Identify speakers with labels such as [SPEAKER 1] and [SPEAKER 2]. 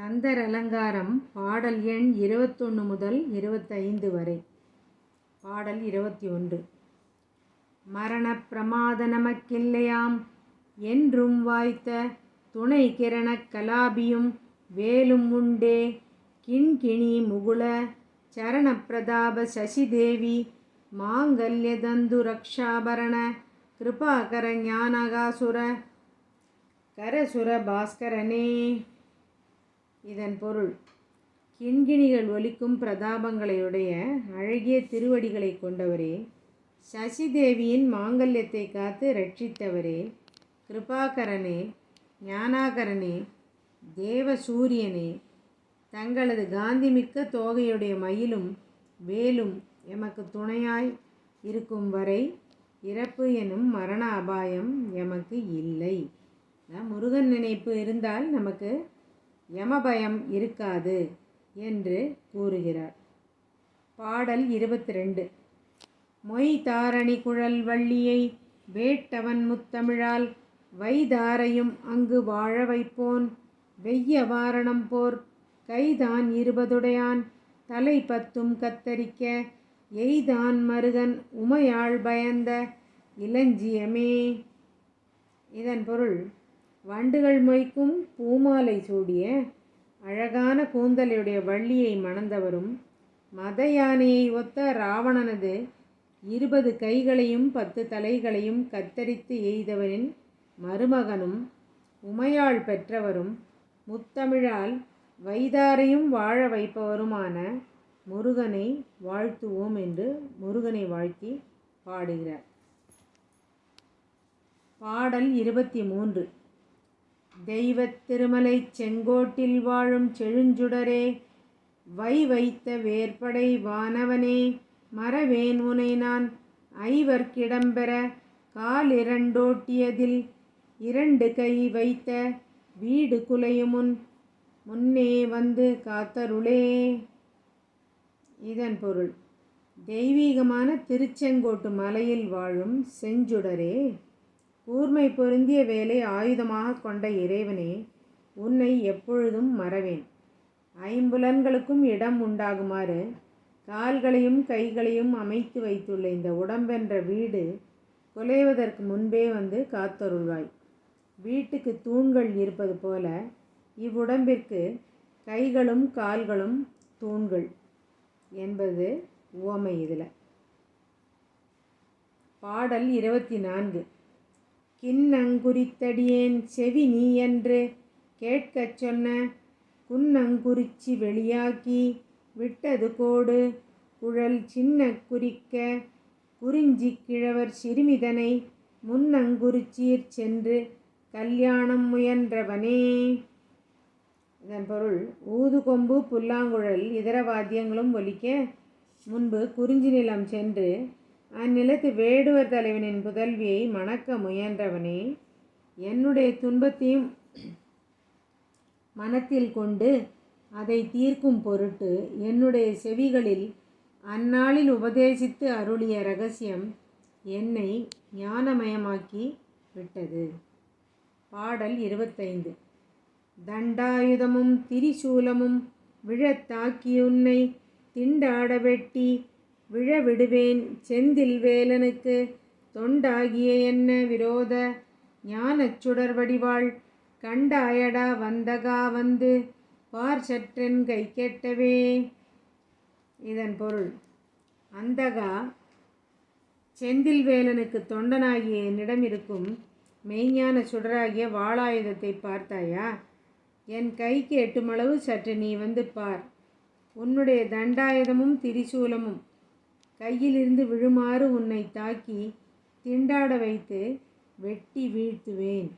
[SPEAKER 1] அலங்காரம் பாடல் எண் இருபத்தொன்று முதல் இருபத்தைந்து வரை. பாடல் இருபத்தி ஒன்று மரணப் பிரமாத நமக்கில்லையாம். என்றும் வாய்த்த துணை கிரணக் கலாபியும் வேலும் உண்டே. கிண்கிணி முகுள சரணப்பிரதாப சசிதேவி மாங்கல்யதந்து ரக்ஷாபரண கிருபாகர ஞானகாசுர கரசுர பாஸ்கரனே. இதன் பொருள் கிண்கிணிகள் ஒலிக்கும் பிரதாபங்களையுடைய அழகிய திருவடிகளை கொண்டவரே. சசிதேவியின் மாங்கல்யத்தை காத்து ரட்சித்தவரே. கிருபாகரனே ஞானாகரனே தேவ சூரியனே தங்களது காந்திமிக்க தோகையுடைய மயிலும் வேலும் எமக்கு துணையாய் இருக்கும் வரை இறப்பு எனும் மரண அபாயம் எமக்கு இல்லை. முருகன் நினைப்பு இருந்தால் நமக்கு யமபயம் இருக்காது என்று கூறுகிறார். பாடல் இருபத்தி ரெண்டு மொய் தாரணி குழல் வள்ளியை வேட்டவன் முத்தமிழால் வைதாரையும் அங்கு வாழ வைப்போன். வெய்ய வாரணம் போர் கைதான் இருபதுடையான். தலை பத்தும் கத்தரிக்க எய்தான் மருகன் உமையாள் பயந்த இளஞ்சியமே. இதன் பொருள் வண்டுகள் மொய்க்கும் பூமாலை சூடிய அழகான கூந்தலையுடைய வள்ளியை மணந்தவரும் மத யானையை ஒத்த ராவணனது இருபது கைகளையும் பத்து தலைகளையும் கத்தரித்து எய்தவரின் மருமகனும் உமையாள் பெற்றவரும் முத்தமிழால் வைதாரையும் வாழ வைப்பவருமான முருகனை வாழ்த்துவோம் என்று முருகனை வாழ்த்தி பாடுகிறார். பாடல் இருபத்தி மூன்று. தெய்வத் திருமலை செங்கோட்டில் வாழும் செழுஞ்சுடரே வை வைத்த வேற்படை வானவனே மறவேன் உனை நான். ஐவர்க்கிடம்பெற கால் இரண்டோட்டியதில் இரண்டு கை வைத்த வீடு குலையுமுன் முன்னே வந்து காத்தருளே. இதன் பொருள். தெய்வீகமான திருச்செங்கோட்டு மலையில் வாழும் செஞ்சுடரே. கூர்மை பொருந்திய வேலை ஆயுதமாக கொண்ட இறைவனே உன்னை எப்பொழுதும் மறவேன். ஐம்புலன்களுக்கும் இடம் உண்டாகுமாறு கால்களையும் கைகளையும் அமைத்து வைத்துள்ள இந்த உடம்பென்ற வீடு குலைவதற்கு முன்பே வந்து காத்தருள்வாய். வீட்டுக்கு தூண்கள் இருப்பது போல இவ்வுடம்பிற்கு கைகளும் கால்களும் தூண்கள் என்பது உவமை இதில். பாடல் இருபத்தி நான்கு. கிண்ணங்குறித்தடியேன் செவி நீ என்று கேட்கச் சொன்ன குன்னங்குறிச்சி வெளியாக்கி விட்டது கோடு. குழல் சின்ன குறிக்க குறிஞ்சி கிழவர் சிறுமிதனை முன்னங்குறிச்சீர் சென்று கல்யாணம் முயன்றவனே. இதன் பொருள் ஊதுகொம்பு புல்லாங்குழல் இதர வாத்தியங்களும் ஒலிக்க முன்பு குறிஞ்சி நிலம் சென்று அந்நிலத்து வேடுவர் தலைவனின் புதல்வியை மணக்க முயன்றவனே என்னுடைய துன்பத்தையும் மனத்தில் கொண்டு அதை தீர்க்கும் பொருட்டு என்னுடைய செவிகளில் அந்நாளில் உபதேசித்து அருளிய ரகசியம் என்னை ஞானமயமாக்கி விட்டது. பாடல் இருபத்தைந்து. தண்டாயுதமும் திரிசூலமும் விழத் தாக்கியுன்னை திண்டாட வெட்டி விழ விடுவேன் செந்தில் வேலனுக்கு தொண்டாகிய என்ன விரோத? ஞானச் சுடர் வடிவாள் கண்டாயடா வந்தகா வந்து பார் சற்றென் கை கெட்டவே. இதன் பொருள் அந்தகா செந்தில் வேலனுக்கு தொண்டனாகிய என்னிடம் இருக்கும் மெய்ஞான சுடராகிய வாளாயுதத்தை பார்த்தாயா? என் கைக்கு எட்டுமளவு சற்று நீ வந்து பார். உன்னுடைய தண்டாயுதமும் திரிசூலமும் கையிலிருந்து விழுமாறு உன்னை தாக்கி திண்டாட வைத்து வெட்டி வீழ்த்துவேன்.